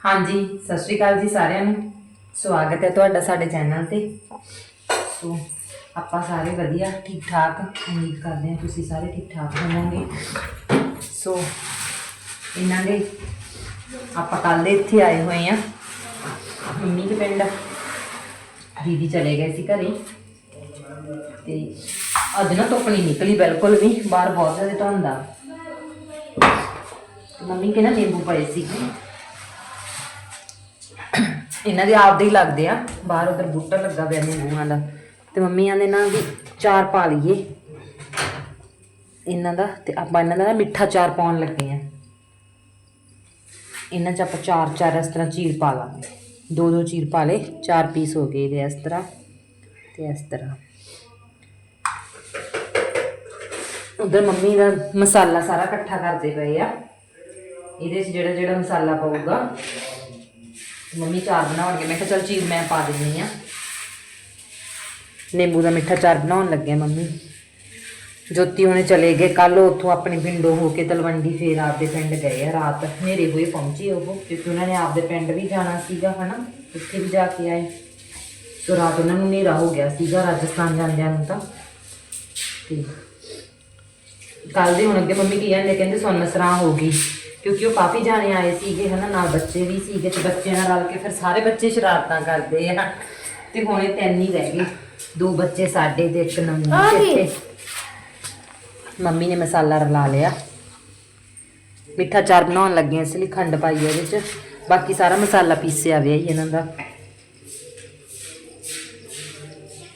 ਹਾਂਜੀ, ਸਤਿ ਸ਼੍ਰੀ ਅਕਾਲ ਜੀ ਸਾਰਿਆਂ ਨੂੰ। ਸਵਾਗਤ ਹੈ ਤੁਹਾਡਾ ਸਾਡੇ ਚੈਨਲ ਤੇ। ਸੋ, ਆਪਾਂ ਸਾਰੇ ਵਧੀਆ ਠੀਕ ਠਾਕ ਉਮੀਦ ਕਰਦੇ ਹਾਂ ਤੁਸੀਂ ਸਾਰੇ ਠੀਕ ਠਾਕ ਹੋਵੋਗੇ। ਸੋ, ਇਹਨਾਂ ਦੇ ਆਪਾਂ ਕੱਲ ਦੇ ਇੱਥੇ ਆਏ ਹੋਏ ਆ ਮੰਮੀ ਦੇ ਪਿੰਡ। ਦੀਦੀ ਚਲੇ ਗਏ ਸੀ ਘਰੇ। ਤੇ ਅੱਜ ਨਾ ਧੁੱਪ ਨਹੀਂ ਨਿਕਲੀ ਬਿਲਕੁਲ ਵੀ, ਬਾਹਰ ਬਹੁਤ ਜ਼ਿਆਦਾ ਧੁੰਦ ਆ। ਮੰਮੀ ਕੇ ਨਾ ਨਿੰਬੂ ਪਏ ਸੀਗੇ ਇਹਨਾਂ ਦੇ ਆਪਦੇ ਹੀ ਲੱਗਦੇ ਆ। ਬਾਹਰ ਉਧਰ ਬੂਟਾ ਲੱਗਾ ਪਿਆ ਨਿੰਬੂਆਂ ਦਾ। ਤੇ ਮੰਮੀ ਆਂਦੇ ਨਾ ਵੀ ਚਾਰ ਪਾ ਲਈਏ। ਇਹਨਾਂ ਦਾ ਤੇ ਆਪਾਂ ਇਹਨਾਂ ਦਾ ਨਾ ਮਿੱਠਾ ਚਾਰ ਪਾਉਣ ਲੱਗੇ ਆ। ਇਹਨਾਂ ਚ ਆਪਾਂ ਚਾਰ ਚਾਰ ਇਸ ਤਰ੍ਹਾਂ ਚੀਰ ਪਾ ਲਾਂਗੇ। ਦੋ ਦੋ ਚੀਰ ਪਾ ਲੇ ਚਾਰ ਪੀਸ ਹੋ ਗਏ ਇਹਦੇ ਇਸ ਤਰ੍ਹਾਂ ਤੇ ਇਸ ਤਰ੍ਹਾਂ। ਉਧਰ ਮੰਮੀ ਦਾ ਮਸਾਲਾ ਸਾਰਾ ਇਕੱਠਾ ਕਰਦੇ ਪਏ ਆ। ਇਹਦੇ 'ਚ ਜਿਹੜਾ ਜਿਹੜਾ ਮਸਾਲਾ ਪਊਗਾ। ਮੰਮੀ ਚਾਰ ਬਣਾਉਣਗੇ। ਮੈਂ ਕਿਹਾ ਚਲ ਚੀਜ਼ ਮੈਂ ਪਾ ਦਿੰਨੀ ਆ। ਨਿੰਬੂ ਦਾ ਮਿੱਠਾ ਚਾਰ ਬਣਾਉਣ ਲੱਗੇ ਮੰਮੀ। ਜੋਤੀ ਹੁਣੇ ਚਲੇ ਗਏ। ਕੱਲ ਉੱਥੋਂ ਆਪਣੇ ਪਿੰਡੋਂ ਹੋ ਕੇ ਤਲਵੰਡੀ ਫੇਰ ਆਪਦੇ ਪਿੰਡ ਗਏ ਆ। ਰਾਤ ਹਨੇਰੇ ਹੋਏ ਪਹੁੰਚੇ ਉਹ, ਕਿਉਂਕਿ ਉਹਨਾਂ ਨੇ ਆਪਦੇ ਪਿੰਡ ਵੀ ਜਾਣਾ ਸੀਗਾ, ਹਨਾ? ਉੱਥੇ ਵੀ ਜਾ ਕੇ ਆਏ। ਸੋ ਰਾਤ ਉਹਨਾਂ ਨੂੰ ਹਨੇਰਾ ਹੋ ਗਿਆ ਸੀਗਾ, ਰਾਜਸਥਾਨ ਜਾਂਦਿਆਂ ਨੂੰ ਤਾਂ। ਤੇ ਕੱਲ ਦੇ ਹੁਣ ਅੱਗੇ ਮੰਮੀ ਕੀ ਕਹਿੰਦੇ? ਕਹਿੰਦੇ ਸੋਨ ਸਰਾਂ ਹੋ ਗਈ। ਕਿਉਂਕਿ ਉਹ ਕਾਫੀ ਜਾਣੇ ਆਏ ਸੀਗੇ ਹਨਾ ਨਾਲ ਬੱਚੇ ਵੀ ਸੀਗੇ ਤੇ ਬੱਚਿਆਂ ਨਾਲ ਰਲ ਕੇ ਫਿਰ ਸਾਰੇ ਬੱਚੇ ਸ਼ਰਾਰਤਾਂ ਕਰਦੇ ਆ। ਤੇ ਹੁਣੇ ਤਿੰਨ ਹੀ ਰਹਿ ਗਏ। ਦੋ ਬੱਚੇ ਸਾਡੇ ਤੇ ਇੱਕ ਨਵੀਂ ਇੱਥੇ। ਮੰਮੀ ਨੇ ਮਸਾਲਾ ਰਲਾ ਲਿਆ। ਮਿੱਠਾ ਚਾਰ ਬਣਾਉਣ ਲੱਗੇ ਇਸ ਲਈ ਖੰਡ ਪਾਈ ਹੈ ਇਹਦੇ ਚ। ਬਾਕੀ ਸਾਰਾ ਮਸਾਲਾ ਪੀਸਿਆ ਹੋਇਆ ਹੀ ਇਹਨਾਂ ਦਾ।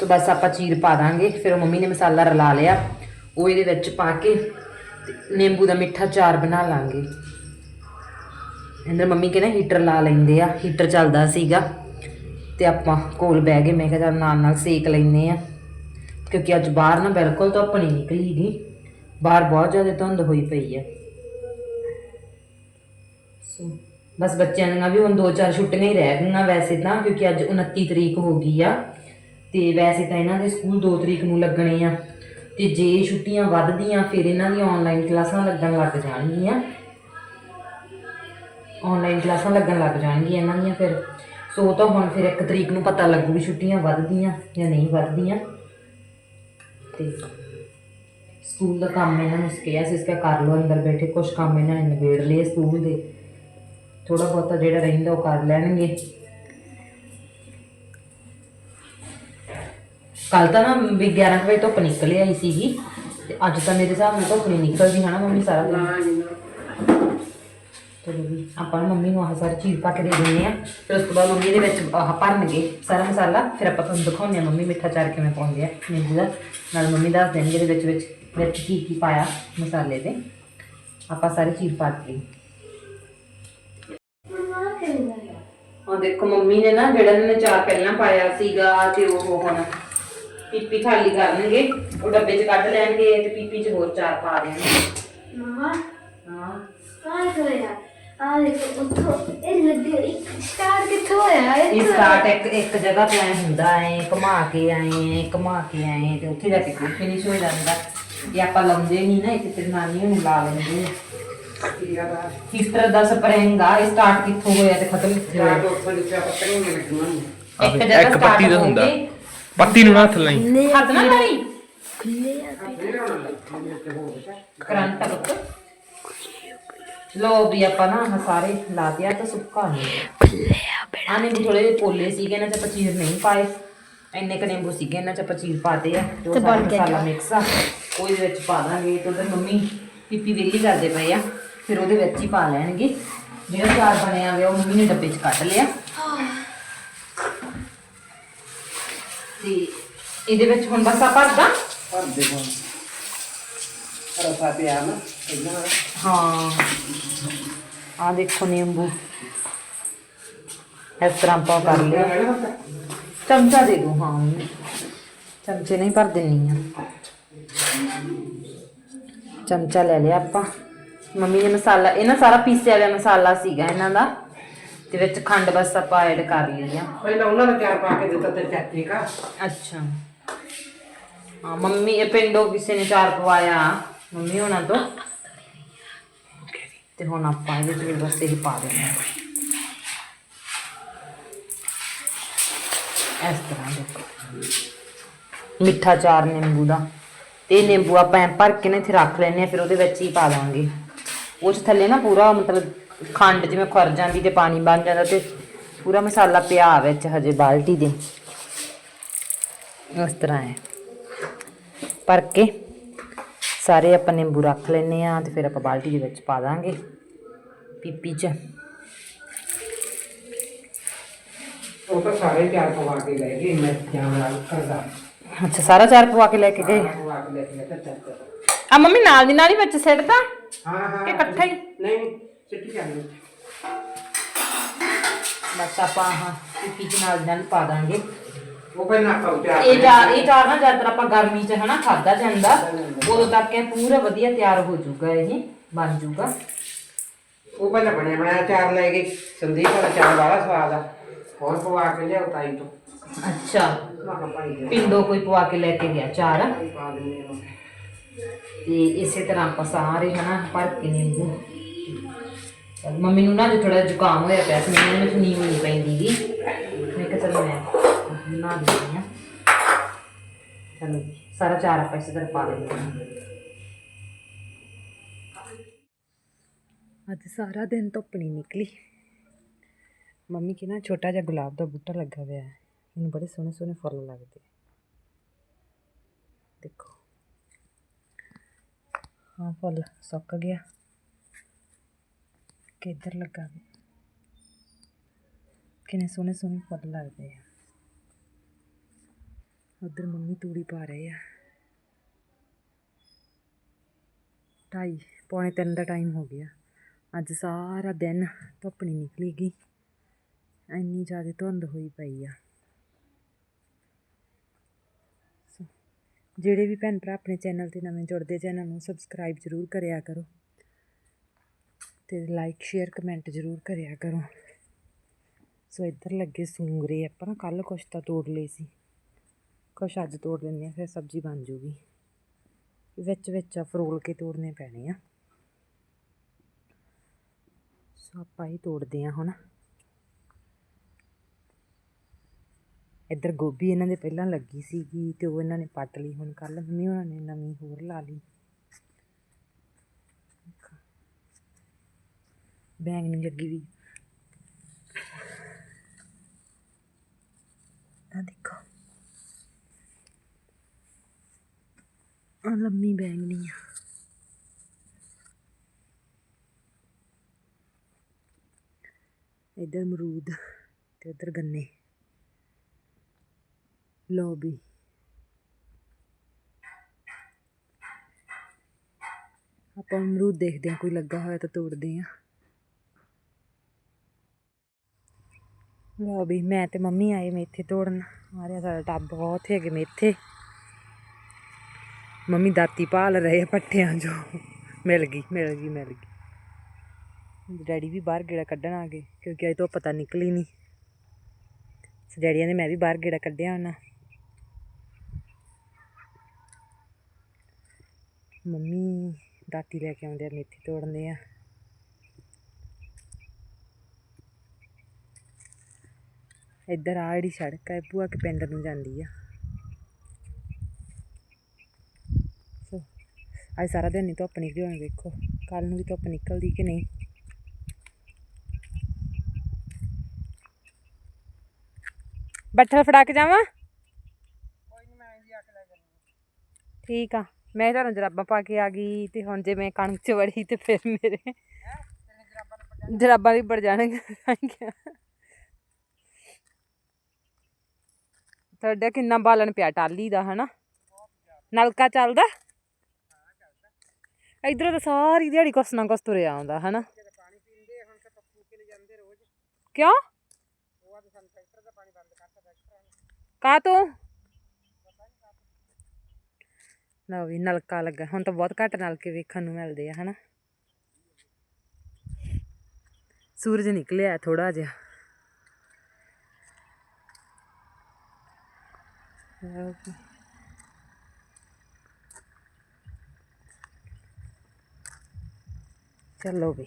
ਸੋ ਬਸ ਆਪਾਂ ਚੀਰ ਪਾ ਦਾਂਗੇ। ਫਿਰ ਮੰਮੀ ਨੇ ਮਸਾਲਾ ਰਲਾ ਲਿਆ। ਉਹ ਇਹਦੇ ਵਿੱਚ ਪਾ ਕੇ ਤੇ ਨਿੰਬੂ ਦਾ ਮਿੱਠਾ ਚਾਰ ਬਣਾ ਲਾਂਗੇ। ਅੰਦਰ ਮੰਮੀ ਕਹਿੰਦੇ ਹੀਟਰ ਲਾ ਲੈਂਦੇ ਆ। ਹੀਟਰ ਚੱਲਦਾ ਸੀਗਾ। ਤੇ ਆਪਾਂ ਕੋਲ ਬਹਿ ਗਏ। ਮੈਂ ਕਿਹਾ ਚੱਲ ਨਾਲ ਨਾਲ ਸੇਕ ਲੈਨੇ ਆ। ਕਿਉਂਕਿ ਅੱਜ ਬਾਹਰ ਨਾ ਬਿਲਕੁਲ ਧੁੱਪ ਨਹੀਂ ਨਿਕਲੀ ਗੀ। ਬਾਹਰ ਬਹੁਤ ਜ਼ਿਆਦਾ ਧੁੰਦ ਹੋਈ ਪਈ ਆ। ਸੋ ਬਸ ਬੱਚਿਆਂ ਦੀਆਂ ਵੀ ਹੁਣ ਦੋ ਚਾਰ ਛੁੱਟੀਆਂ ਹੀ ਰਹਿ ਗਈਆਂ ਵੈਸੇ ਤਾਂ, ਕਿਉਂਕਿ ਅੱਜ 29 ਤਰੀਕ ਹੋ ਗਈ ਆ। ਤੇ ਵੈਸੇ ਤਾਂ ਇਹਨਾਂ ਦੇ ਸਕੂਲ 2 ਤਰੀਕ ਨੂੰ ਲੱਗਣੇ ਆ। ਤੇ ਜੇ ਛੁੱਟੀਆਂ ਵੱਧਦੀਆਂ, ਫਿਰ ਇਹਨਾਂ ਦੀਆਂ ਆਨਲਾਈਨ ਕਲਾਸਾਂ ਲੱਗਣ ਲੱਗ ਜਾਣਗੀਆਂ। ਆਨਲਾਈਨ ਕਲਾਸਾਂ ਲੱਗਣ ਲੱਗ ਜਾਣਗੀਆਂ ਇਹਨਾਂ ਦੀਆਂ ਫਿਰ। ਸੋ ਤਾਂ ਹੁਣ ਫਿਰ ਇੱਕ ਤਰੀਕ ਨੂੰ ਪਤਾ ਲੱਗੂ ਵੀ ਛੁੱਟੀਆਂ ਵੱਧਦੀਆਂ ਜਾਂ ਨਹੀਂ ਵੱਧਦੀਆਂ। ਤੇ ਸਕੂਲ ਦਾ ਕੰਮ ਇਹਨਾਂ ਨੂੰ ਕਿਹਾ ਸੀ ਇਸਕਾ ਕਰ ਲਓ, ਅੰਦਰ ਬੈਠੇ ਕੁਝ ਕੰਮ ਇਹਨਾਂ ਨੇ ਨਿਬੇੜ ਲਏ ਸਕੂਲ ਦੇ। ਥੋੜਾ ਬਹੁਤਾ ਜਿਹੜਾ ਰਹਿੰਦਾ ਉਹ ਕਰ ਲੈਣਗੇ। ਕੱਲ ਤਾਂ ਨਾ ਵੀ 11 ਕੁ ਵਜੇ ਧੁੱਪ ਨਿਕਲ ਆਈ ਸੀਗੀ ਤੇ ਅੱਜ ਤਾਂ ਮੇਰੇ ਹਿਸਾਬ ਨਾਲ ਧੁੱਪ ਨਹੀਂ ਨਿਕਲਦੀ ਹਨਾ ਮੰਮੀ ਸਾਰਾ ਦਿਨ? ਚਲੋ ਵੀ ਆਪਾਂ ਨਾ ਮੰਮੀ ਨੂੰ ਆਹ ਸਾਰੀ ਚੀਜ਼ ਪਾ ਕੇ ਦੇ ਦਿੰਦੇ ਆ ਫਿਰ ਉਸ ਤੋਂ ਬਾਅਦ ਮੰਮੀ ਦੇ ਵਿੱਚ ਆਹ ਭਰਨਗੇ ਸਾਰਾ ਮਸਾਲਾ ਫਿਰ ਆਪਾਂ ਤੁਹਾਨੂੰ ਦਿਖਾਉਂਦੇ ਆ ਮੰਮੀ ਮਿੱਠਾ ਚਾਰ ਕਿਵੇਂ ਪਾਉਂਦੇ ਆ ਨਿੰਬੂ ਦਾ। ਨਾਲ ਮੰਮੀ ਦੱਸ ਦੇਣਗੇ ਇਹਦੇ ਵਿੱਚ ਵਿੱਚ ਵਿੱਚ ਕੀ ਕੀ ਪਾਇਆ ਮਸਾਲੇ ਦੇ ਆਪਾਂ ਸਾਰੀ ਚੀਜ਼ ਪਾ ਕੇ ਉਹ ਦੇਖੋ ਮੰਮੀ ਨੇ ਨਾ ਜਿਹੜਾ ਇਹਨੇ ਚਾਰ ਪਹਿਲਾਂ ਪਾਇਆ ਸੀਗਾ ਤੇ ਉਹ ਹੁਣ ਪੀਪੀ ਖਾਲੀ ਕਰਨਗੇ ਉਹ ਡੱਬੇ 'ਚ ਕੱਢ ਲੈਣਗੇ ਤੇ ਪੀਪੀ 'ਚ ਹੋਰ ਚਾਰ ਪਾ ਦੇਣਗੇ। ਮਮਾ ਹਾਂ। ਕਾਹ ਹੋਇਆ ਆ ਦੇਖੋ ਉੱਥੋਂ ਇਹ ਲੱਗੇ ਇੱਕ ਸਟਾਰ ਕਿੱਥੋਂ ਹੋਇਆ ਇਹ ਸਟਾਰਟ ਇੱਕ ਇੱਕ ਜਗ੍ਹਾ ਤੇ ਐ ਹੁੰਦਾ ਐ ਘੁਮਾ ਕੇ ਆਏ ਐ ਘੁਮਾ ਕੇ ਆਏ ਤੇ ਉੱਥੇ ਜਾ ਕੇ ਕੋਈ ਫਿਨਿਸ਼ ਹੋ ਜਾਂਦਾ। ਇਹ ਆਪਾਂ ਲਾਉਂਦੇ ਨਹੀਂ ਨਾ ਇੱਕ ਤੇ ਨਾਨੀ ਨੂੰ ਲਾ ਲੈਂਦੇ ਆ ਹੀਟਰ ਦਾ ਸਪਰਿੰਗ ਆ ਇਹ ਸਟਾਰਟ ਕਿੱਥੋਂ ਹੋਇਆ ਤੇ ਖਤਮ ਕਿੱਥੇ ਹੋਇਆ? ਇੱਕ ਜਗ੍ਹਾ ਇੱਕ ਪੱਤੀ ਦਾ ਹੁੰਦਾ। ਕੇ ਪੱਤੀ ਨੂੰ ਨਾ ਹੱਥ ਲਾਈ। ਹੱਥ ਨਾ ਕਰੰਟ ਪੁੱਤ ਲੋ ਵੀ ਆਪਾਂ ਨਾ ਆਹ ਸਾਰੇ ਲਾ ਦਿਆ ਤਾਂ ਸੁੱਕਾ ਨਹੀਂ ਆ ਨਿੰਬੂ ਥੋੜੇ ਜਿਹੇ ਪੋਲੇ ਸੀਗੇ ਇਹਨਾਂ ਚ ਆਪਾਂ ਚੀਰ ਨਹੀਂ ਪਾਏ। ਇੰਨੇ ਕ ਨਿੰਬੂ ਸੀਗੇ ਇਹਨਾਂ ਚ ਆਪਾਂ ਚੀਰ ਪਾਤੇ ਆ। ਤੇ ਉਹ ਸਾਰਾ ਮਸਾਲਾ ਮਿਕਸ ਆ। ਉਹ ਇਹਦੇ ਵਿੱਚ ਪਾ ਦਾਂਗੇ ਤੇ ਉਧਰ ਮੰਮੀ ਪੀਪੀ ਵੇਲੀ ਕਰਦੇ ਪਏ ਆ। ਫਿਰ ਉਹਦੇ ਵਿੱਚ ਹੀ ਪਾ ਲੈਣਗੇ। ਜਿਹੜਾ ਚਾਰ ਬਣਿਆ ਹੋਇਆ ਉਹ ਮੰਮੀ ਨੇ ਡੱਬੇ 'ਚ ਕੱਢ ਲਿਆ। ਤੇ ਇਹਦੇ ਵਿੱਚ ਹੁਣ ਬਸ ਆ ਭਰਦਾ ਹਾਂ। ਆ ਦੇਖੋ ਨਿੰਬੂ। ਇਸ ਤਰ੍ਹਾਂ ਆਪਾਂ ਕਰ ਲਿਆ ਚਮਚਾ ਦੇ ਦੋ ਹਾਂ। ਚਮਚੇ ਨਹੀਂ ਭਰ ਦਿੰਨੀ ਆ। ਚਮਚਾ ਲੈ ਲਿਆ ਆਪਾਂ। ਮੰਮੀ ਨੇ ਮਸਾਲਾ ਇਹ ਨਾ ਸਾਰਾ ਪੀਸਿਆ ਹੋਇਆ ਮਸਾਲਾ ਸੀਗਾ ਇਹਨਾਂ ਦਾ। ਤੇ ਵਿੱਚ ਖੰਡ ਬਸ ਆਪਾਂ ਐਡ ਕਰ ਲਈ ਆ। ਪਹਿਲਾਂ ਉਹਨਾਂ ਨੇ ਤਿਆਰ ਪਾ ਕੇ ਦਿੱਤਾ ਤੇ ਟੈਕਨੀਕ ਅੱਛਾ। ਹਾਂ ਮੰਮੀ ਇਹ ਪਿੰਡੋਂ ਕਿਸੇ ਨੇ ਚਾਰ ਪਵਾਇਆ ਮੰਮੀ ਉਹਨਾਂ ਤੋਂ। ਤੇ ਹੁਣ ਆਪਾਂ ਇਹਦੇ ਵਿੱਚ ਬਸ ਇਹ ਪਾ ਦੇਣਾ। ਇਸ ਤਰ੍ਹਾਂ ਦੇਖੋ ਮਿੱਠਾ ਚਾਰ ਨਿੰਬੂ ਦਾ। ਤੇ ਨਿੰਬੂ ਆਪਾਂ ਭਰ ਕੇ ਨੇ ਇੱਥੇ ਰੱਖ ਲੈਣੇ ਆ ਫਿਰ ਉਹਦੇ ਵਿੱਚ ਹੀ ਪਾ ਦਾਂਗੇ। ਉਸ ਥੱਲੇ ਨਾ ਪੂਰਾ ਮਤਲਬ ਖੰਡ ਜਿਵੇਂ ਖੁਰ ਜਾਂਦੀ ਤੇ ਪਾਣੀ ਬਣ ਜਾਂਦਾ ਤੇ ਪੂਰਾ ਮਸਾਲਾ ਪਿਆ ਵਿੱਚ ਹਜੇ ਬਾਲਟੀ ਦੇ। ਇਸ ਤਰ੍ਹਾਂ ਹੈ। ਭਰ ਕੇ ਸਾਰੇ ਆਪਾਂ ਨਿੰਬੂ ਰੱਖ ਲੈਨੇ ਆ ਤੇ ਫਿਰ ਆਪਾਂ ਬਾਲਟੀ ਦੇ ਵਿੱਚ ਪਾ ਦਾਂਗੇ ਪੀਪੀ 'ਚ। ਉਹ ਤਾਂ ਸਾਰੇ ਚਾਰ ਪਵਾ ਕੇ ਲੈ ਗਏ ਮਿਰਚਾਂ ਨਾਲ ਕਰਦਾ ਅੱਛਾ ਸਾਰਾ ਚਾਰ ਪਵਾ ਕੇ ਲੈ ਕੇ ਗਏ? ਪਵਾ ਕੇ ਲੈ ਕੇ ਗਿਆ ਤਾਂ ਆ ਮੰਮੀ ਨਾਲ ਦੀ ਨਾਲ ਹੀ ਵਿੱਚ ਸਿੱਟਦਾ ਹਾਂ ਹਾਂ ਕਿ ਇਕੱਠਾ ਹੀ? ਨਹੀਂ ਨਹੀਂ ਸਿੱਟੀ ਜਾਂਦੀ ਬਸ ਆਪਾਂ ਹਾਂ ਪੀਪੀ 'ਚ ਨਾਲ ਦੀ ਨਾਲ ਪਾ ਦਾਂਗੇ। ਉਹ ਪਹਿਲਾਂ ਆਪਾਂ ਤਿਆਰ ਇਹ ਚਾਰ ਇਹ ਚਾਰ ਨਾ ਜ਼ਿਆਦਾਤਰ ਆਪਾਂ ਗਰਮੀ 'ਚ ਹਨਾ ਖਾਦਾ ਜਾਂਦਾ ਉਦੋਂ ਤੱਕ ਇਹ ਪੂਰਾ ਵਧੀਆ ਤਿਆਰ ਹੋ ਜਾਊਗਾ ਇਹ ਬਣ ਜਾਊਗਾ। ਉਹ ਪਹਿਲਾਂ ਬਣਿਆ ਬਣਾਇਆ ਚਾਰ ਲੈ ਗਏ ਸੰਦੀਪ ਦਾ ਚਾਰ ਵਾਲਾ ਸਵਾਦ ਆ। ਹੋਰ ਪਵਾ ਕੇ ਲਿਆਓ ਤਾਈ ਤੋਂ। ਅੱਛਾ ਮੈਂ ਕਿਹਾ ਭਾਈ ਦੇ ਪਿੰਡੋਂ ਕੋਈ ਪਵਾ ਕੇ ਲੈ ਕੇ ਗਿਆ ਚਾਰ। ਭਾਈ ਪਾ ਦਿੰਦੇ ਆ ਤੇ ਇਸੇ ਤਰ੍ਹਾਂ ਆਪਾਂ ਸਾਰੇ ਹਨਾ ਭਰ ਕੇ ਨਿੰਬੂ ਚੱਲ ਮੰਮੀ ਨੂੰ ਨਾ ਜੇ ਥੋੜਾ ਜ਼ੁਕਾਮ ਹੋਇਆ ਪਿਆ ਸੀ, ਮੈਨੂੰ ਮੈਨੂੰ ਨੀਂਦ ਨਹੀਂ ਪੈਂਦੀ ਗੀ। ਮੈਂ ਕਿਹਾ ਚਲੋ ਮੈਂ ਬਣਾ ਦਿੰਦੀ ਹਾਂ। ਚਲੋ ਸਾਰਾ ਚਾਰ ਆਪਾਂ ਇਸੇ ਤਰ੍ਹਾਂ ਪਾ ਦਿੰਦੇ ਹਾਂ। ਅੱਜ ਸਾਰਾ ਦਿਨ ਧੁੱਪ ਨਹੀਂ ਨਿਕਲੀ। ਮੰਮੀ ਕੀ ਨਾ ਛੋਟਾ ਜਿਹਾ ਗੁਲਾਬ ਦਾ ਬੂਟਾ ਲੱਗਾ ਹੋਇਆ ਹੈ। ਇਹਨੂੰ ਬੜੇ ਸੋਹਣੇ ਸੋਹਣੇ ਫੁੱਲ ਲੱਗਦੇ ਦੇਖੋ। ਹਾਂ, ਫੁੱਲ ਸੁੱਕ ਗਿਆ। ਇੱਧਰ ਲੱਗਾ ਵੇ। ਕਿੰਨੇ ਸੋਹਣੇ ਸੋਹਣੇ ਫੁੱਲ ਲੱਗਦੇ ਆ। ਉਧਰ ਮੰਮੀ ਤੂੜੀ ਪਾ ਰਹੇ ਆ। ਢਾਈ, ਪੌਣੇ ਤਿੰਨ ਦਾ ਟਾਈਮ ਹੋ ਗਿਆ। ਅੱਜ ਸਾਰਾ ਦਿਨ ਧੁੱਪ ਨਹੀਂ ਨਿਕਲੀਗੀ ਇੰਨੀ ਜ਼ਿਆਦਾ ਧੁੰਦ ਹੋਈ ਪਈ ਆ। ਜਿਹੜੇ ਵੀ ਭੈਣ ਭਰਾ ਆਪਣੇ ਚੈਨਲ ਤੇ ਨਵੇਂ ਜੁੜਦੇ ਚੈਨਲ ਨੂੰ ਸਬਸਕ੍ਰਾਈਬ ਜ਼ਰੂਰ ਕਰਿਆ ਕਰੋ। ਤੇ ਲਾਈਕ ਸ਼ੇਅਰ ਕਮੈਂਟ ਜ਼ਰੂਰ ਕਰਿਆ ਕਰੋ। ਸੋ ਇੱਧਰ ਲੱਗੇ ਸੁੰਗਰੇ, ਆਪਾਂ ਨਾ ਕੱਲ ਕੁਛ ਤਾਂ ਤੋੜ ਲਏ ਸੀ। ਕੁਛ ਅੱਜ ਤੋੜ ਲੈਂਦੇ ਆ ਫਿਰ ਸਬਜ਼ੀ ਬਣ ਜੂਗੀ। ਵਿੱਚ ਵਿੱਚ ਫਰੋਲ ਕੇ ਤੋੜਨੇ ਪੈਣੇ ਆ। ਸੋ ਆਪਾਂ ਹੀ ਤੋੜਦੇ ਆ ਹੁਣ। ਇੱਧਰ ਗੋਭੀ ਇਹਨਾਂ ਦੇ ਪਹਿਲਾਂ ਲੱਗੀ ਸੀਗੀ ਤੇ ਉਹ ਇਹਨਾਂ ਨੇ ਪੱਟ ਲਈ ਹੁਣ ਕੱਲ ਮੰਮੀ, ਉਹਨਾਂ ਨੇ ਨਵੀਂ ਹੋਰ ਲਾ ਲਈ। ਬੈਂਗਣੀ ਲੱਗੀ ਵੀ। ਆ ਦੇਖੋ। ਆ ਲੰਮੀ ਬੈਂਗਣੀ ਆ। ਇੱਧਰ ਅਮਰੂਦ ਤੇ ਉੱਧਰ ਗੰਨੇ। ਲਓ ਆਪਾਂ ਅਮਰੂਦ ਦੇਖਦੇ ਹਾਂ, ਕੋਈ ਲੱਗਾ ਹੋਇਆ ਤਾਂ ਤੋੜਦੇ ਹਾਂ। ਲਓ ਵੀ ਮੈਂ ਤੇ ਮੰਮੀ ਆਏ ਮੇਥੇ ਤੋੜਨ। ਆ ਰਿਹਾ ਸਾਡਾ ਟੱਬ ਬਹੁਤ ਹੈਗੇ ਮੇਥੇ। ਮੰਮੀ ਦਾਤੀ ਭਾਲ ਰਹੇ ਆ ਜੋ ਮਿਲ ਗਈ ਮਿਲ ਗਈ ਮਿਲ ਗਈ। ਡੈਡੀ ਵੀ ਬਾਹਰ ਗੇੜਾ ਕੱਢਣ ਆ ਗਏ, ਕਿਉਂਕਿ ਅੱਜ ਤੋਂ ਪਤਾ ਨਿਕਲੀ ਨਹੀਂ। ਸੋ ਡੈਡੀਆਂ ਨੇ ਮੈਂ ਵੀ ਬਾਹਰ ਗੇੜਾ ਕੱਢਿਆ ਉਹਨਾਂ ਮੰਮੀ ਦਾਤੀ ਲੈ ਕੇ ਆਉਂਦੇ ਆ ਮੇਥੀ ਤੋੜਨੇ ਆ। ਇੱਧਰ ਆ ਜਿਹੜੀ ਸੜਕ ਹੈ ਭੂਆ ਕੇ ਪਿੰਡ ਨੂੰ ਜਾਂਦੀ ਆ। ਸੋ ਅੱਜ ਸਾਰਾ ਦਿਨ ਨਹੀਂ ਧੁੱਪ ਨਿਕਲੀ ਹੋਣੀ ਵੇਖੋ। ਕੱਲ ਨੂੰ ਵੀ ਧੁੱਪ ਨਿਕਲਦੀ ਕਿ ਨਹੀਂ? ਬੱਠਲ ਫੜਾ ਕੇ ਜਾਵਾਂ? ਠੀਕ ਆ ਮੈਂ ਤੁਹਾਨੂੰ ਜਰਾਬਾਂ ਪਾ ਕੇ ਆ ਗਈ ਤੇ ਹੁਣ ਜੇ ਮੈਂ ਕਣਕ ਚ ਵੜੀ ਤੇ ਫਿਰ ਮੇਰੇ ਜਰਾਬਾਂ ਵੀ ਬੜ ਜਾਣਗੀਆਂ। ਤੁਹਾਡਾ ਕਿੰਨਾ ਬਾਲਣ ਪਿਆ ਟਾਲੀ ਦਾ, ਹਨਾ? ਨਲਕਾ ਚੱਲਦਾ? ਇਧਰੋਂ ਤਾਂ ਸਾਰੀ ਦਿਹਾੜੀ ਕੁਛ ਨਾ ਕੁਛ ਤੁਰਿਆ ਆਉਂਦਾ, ਹਨਾ? ਕਿਉਂ? ਕਾ ਤੂੰ ਨਾ ਵੀ, ਨਲਕਾ ਲੱਗਾ। ਹੁਣ ਤਾਂ ਬਹੁਤ ਘੱਟ ਨਲਕੇ ਵੇਖਣ ਨੂੰ ਮਿਲਦੇ ਆ, ਹਨਾ? ਸੂਰਜ ਨਿਕਲਿਆ ਥੋੜਾ ਜਿਹਾ। ਲਓ ਚਲੋ ਵੀ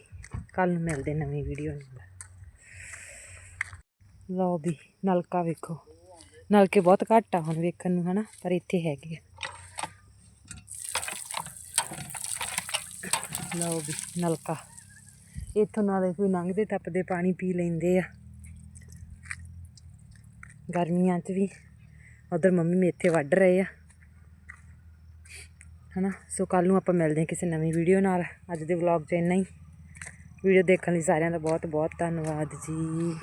ਕੱਲ ਨੂੰ ਮਿਲਦੇ ਨਵੀਂ ਵੀਡੀਓ ਨਾਲ ਲਓ ਵੀ, ਨਲਕਾ ਵੇਖੋ। ਨਲਕੇ ਬਹੁਤ ਘੱਟ ਆ ਹੁਣ ਵੇਖਣ ਨੂੰ, ਹਨਾ? ਪਰ ਇੱਥੇ ਹੈਗੇ ਆ। ਲਓ ਵੀ, ਨਲਕਾ। ਇੱਥੋਂ ਨਾਲੇ ਕੋਈ ਲੰਘਦੇ ਟੱਪਦੇ ਪਾਣੀ ਪੀ ਲੈਂਦੇ ਆ। ਗਰਮੀਆਂ 'ਚ ਵੀ। ਉਧਰ ਮੰਮੀ ਮੇਥੇ ਵੱਢ ਰਹੇ ਆ। ਹਨਾ? ਸੋ ਕੱਲ ਨੂੰ ਆਪਾਂ ਮਿਲਦੇ ਹਾਂ ਕਿਸੇ ਨਵੀਂ ਵੀਡੀਓ ਨਾਲ। ਅੱਜ ਦੇ ਵਲੌਗ 'ਚ ਇੰਨਾ ਹੀ। ਵੀਡੀਓ ਦੇਖਣ ਲਈ ਸਾਰਿਆਂ ਦਾ ਬਹੁਤ ਬਹੁਤ ਧੰਨਵਾਦ ਜੀ।